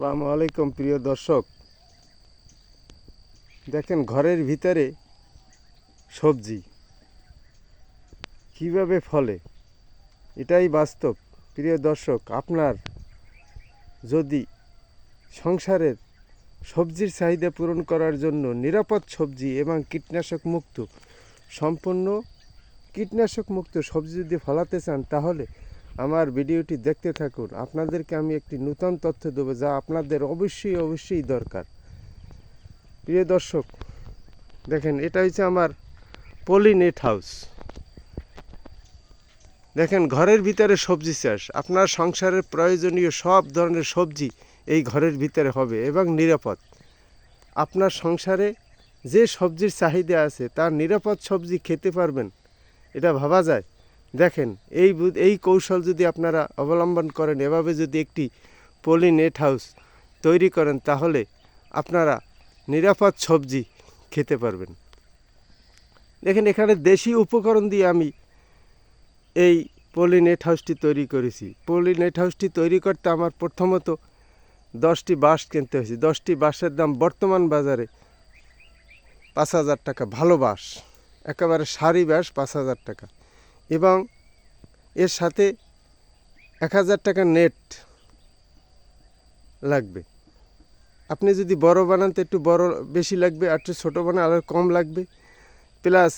আসসালামু আলাইকুম, প্রিয় দর্শক। দেখেন, ঘরের ভিতরে সবজি কীভাবে ফলে? এটাই বাস্তব। প্রিয় দর্শক, আপনার যদি সংসারের সবজির চাহিদা পূরণ করার জন্য নিরাপদ সবজি এবং কীটনাশক মুক্ত, সম্পূর্ণ কীটনাশক মুক্ত সবজি যদি ফলাতে চান, তাহলে আমার ভিডিওটি দেখতে থাকুন। আপনাদেরকে আমি একটি নূতন তথ্য দেবো যা আপনাদের অবশ্যই অবশ্যই দরকার। প্রিয় দর্শক, দেখেন, এটা হচ্ছে আমার পলি নেট হাউস। দেখেন, ঘরের ভিতরে সবজি চাষ। আপনার সংসারের প্রয়োজনীয় সব ধরনের সবজি এই ঘরের ভিতরে হবে এবং নিরাপদ। আপনার সংসারে যে সবজির চাহিদা আছে, তার নিরাপদ সবজি খেতে পারবেন। এটা ভাবা যায়। দেখেন, এই এই কৌশল যদি আপনারা অবলম্বন করেন, এভাবে যদি একটি পলি নেট হাউস তৈরি করেন, তাহলে আপনারা নিরাপদ সবজি খেতে পারবেন। দেখেন, এখানে দেশি উপকরণ দিয়ে আমি এই পলি নেট হাউসটি তৈরি করেছি। পলি নেট হাউসটি তৈরি করতে আমার প্রথমত দশটি বাঁশ কিনতে হয়েছে। দশটি বাঁশের দাম বর্তমান বাজারে পাঁচ হাজার টাকা, ভালো বাঁশ। একেবারে সারি বাঁশ পাঁচ হাজার টাকা। এবং এর সাথে এক হাজার টাকা নেট লাগবে। আপনি যদি বড় বানান, তো একটু বড় বেশি লাগবে, আর একটু ছোটো বানান আরও কম লাগবে। প্লাস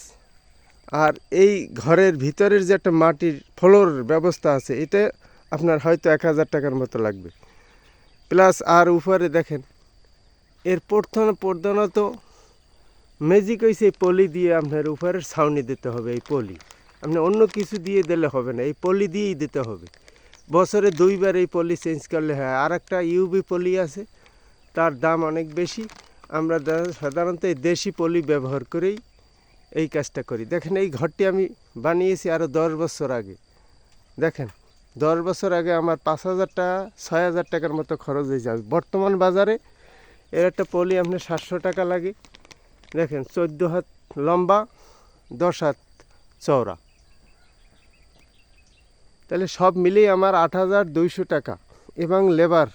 আর এই ঘরের ভিতরের যে একটা মাটির ফ্লোর ব্যবস্থা আছে, এটা আপনার হয়তো এক হাজার টাকার মতো লাগবে। প্লাস আর উপরে দেখেন, এর প্রধান প্রধানত ম্যাজিক হয়েছে এই পলি দিয়ে আপনার উপরের ছাউনি দিতে হবে, এই পলি। আপনি অন্য কিছু দিয়ে দিলে হবে না, এই পলি দিয়েই দিতে হবে। বছরে দুইবার এই পলি চেঞ্জ করলে হয়। আর একটা ইউবি পলি আছে, তার দাম অনেক বেশি। আমরা সাধারণত এই দেশি পলি ব্যবহার করেই এই কাজটা করি। দেখেন এই ঘরটি আমি বানিয়েছি আরও দশ বছর আগে। দেখেন, দশ বছর আগে আমার পাঁচ হাজার টাকা, ছয় হাজার টাকার মতো খরচ হয়ে যাবে বর্তমান বাজারে এর একটা পলি আপনার সাতশো টাকা লাগে। দেখেন, চোদ্দ হাত লম্বা, দশ হাত চওড়া। তাহলে সব মিলিয়ে আমার আট হাজার দুইশো টাকা এবং লেবার,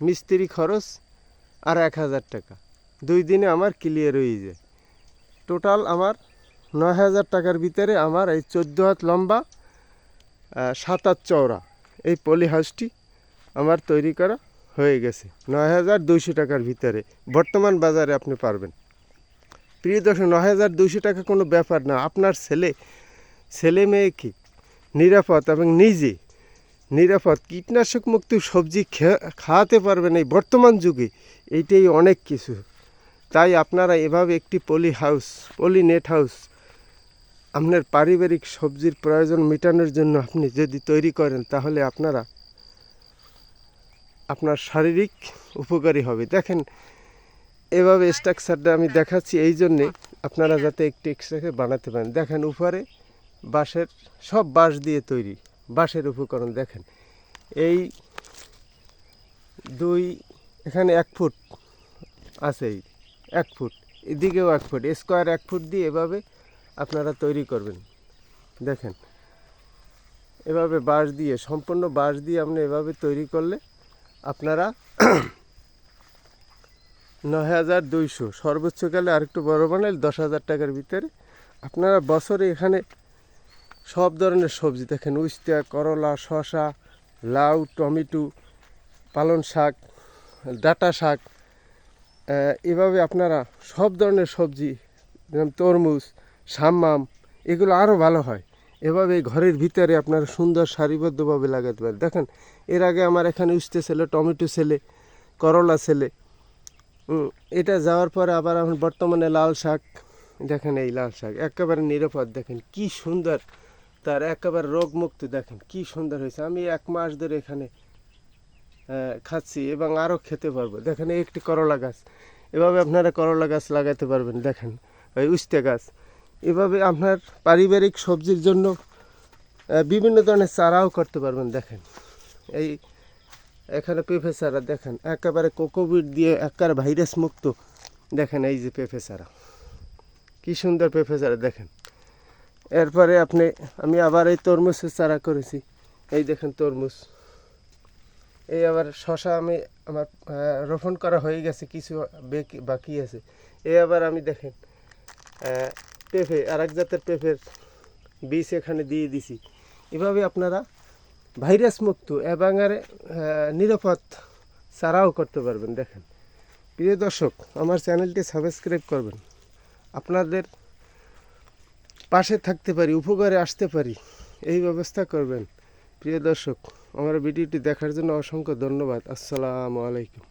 মিস্ত্রি খরচ আর এক হাজার টাকা। দুই দিনে আমার ক্লিয়ার হয়ে যায়। টোটাল আমার নয় হাজার টাকার ভিতরে আমার এই চোদ্দ হাত লম্বা সাত হাত চওড়া এই পলি হাউসটি আমার তৈরি করা হয়ে গেছে নয় হাজার দুইশো টাকার ভিতরে। বর্তমান বাজারে আপনি পারবেন। প্রিয় দর্শক, নয় হাজার দুইশো টাকা কোনো ব্যাপার না। আপনার ছেলে ছেলে মেয়েকে নিরাপদ এবং নিজে নিরাপদ কীটনাশক মুক্ত সবজি খাওয়াতে পারবেন এই বর্তমান যুগে। এইটাই অনেক কিছু। তাই আপনারা এভাবে একটি poly house, poly net house আপনার পারিবারিক সবজির প্রয়োজন মেটানোর জন্য আপনি যদি তৈরি করেন, তাহলে আপনারা আপনার শারীরিক উপকারী হবে। দেখেন, এভাবে স্ট্রাকচারটা আমি দেখাচ্ছি এই জন্যে আপনারা যাতে একটু এক্সট্রাকে বানাতে পারেন। দেখেন, উপরে বাঁশের সব বাঁশ দিয়ে তৈরি, বাঁশের উপকরণ দেখেন। এই দুই, এখানে এক ফুট আছে এই এক ফুট, এদিকেও এক ফুট, স্কোয়ার এক ফুট দিয়ে এভাবে আপনারা তৈরি করবেন। দেখেন, এভাবে বাঁশ দিয়ে, সম্পূর্ণ বাঁশ দিয়ে আপনি এভাবে তৈরি করলে আপনারা নয় হাজার দুইশো সর্বোচ্চ গেলে আরেকটু বড় বানালে দশ হাজার টাকার ভিতরে আপনারা বছরে এখানে সব ধরনের সবজি দেখেন, উস্তা, করলা, শসা, লাউ, টমেটো, পালং শাক, ডাঁটা শাক এভাবে আপনারা সব ধরনের সবজি, যেমন তরমুজ, সাম্মাম, এগুলো আরও ভালো হয়। এভাবে ঘরের ভিতরে আপনারা সুন্দর সারিবদ্ধভাবে লাগাতে পারেন। দেখেন, এর আগে আমার এখানে উস্তে ছেলে, টমেটো ছেলে, করলা ছেলে এটা যাওয়ার পরে আবার এখন বর্তমানে লাল শাক, দেখেন এই লাল শাক, একেবারে নিরাপদ, দেখেন কি সুন্দর। তার একেবারে রোগমুক্ত দেখেন, কি সুন্দর হয়েছে। আমি এক মাস ধরে এখানে খাচ্ছি এবং আরও খেতে পারব। দেখেন একটি করলা গাছ। এভাবে আপনারা করলা গাছ লাগাতে পারবেন, দেখেন, ওই উস্তে গাছ। এভাবে আপনার পারিবারিক সবজির জন্য বিভিন্ন ধরনের চারাও করতে পারবেন, দেখেন। এই, এখানে পেঁপে চারা, দেখেন, একেবারে কোকোবিট দিয়ে একেবারে ভাইরাস মুক্ত। দেখেন, এই যে পেঁপে চারা। কী সুন্দর পেঁপে চারা, দেখেন। এরপরে আপনি, আমি আবার এই তরমুজের চারা করেছি। এই দেখেন তরমুজ। এই আবার শশা আমি আমার রোপণ করা হয়ে গেছে, কিছু বেকি- আছে। এই আবার আমি দেখেন পেঁপে আর এক জাতের পেঁপের বীজ এখানে দিয়ে দিছি। এভাবে আপনারা ভাইরাস মুক্ত এবং আর নিরাপদ চারাও করতে পারবেন। দেখেন, প্রিয় দর্শক, আমার চ্যানেলটি সাবস্ক্রাইব করবেন। আপনাদের পাশে থাকতে পারি, উপকারে আসতে পারি, এই ব্যবস্থা করবেন। প্রিয় দর্শক, আমার ভিডিওটি দেখার জন্য অসংখ্য ধন্যবাদ। আসসালামু আলাইকুম।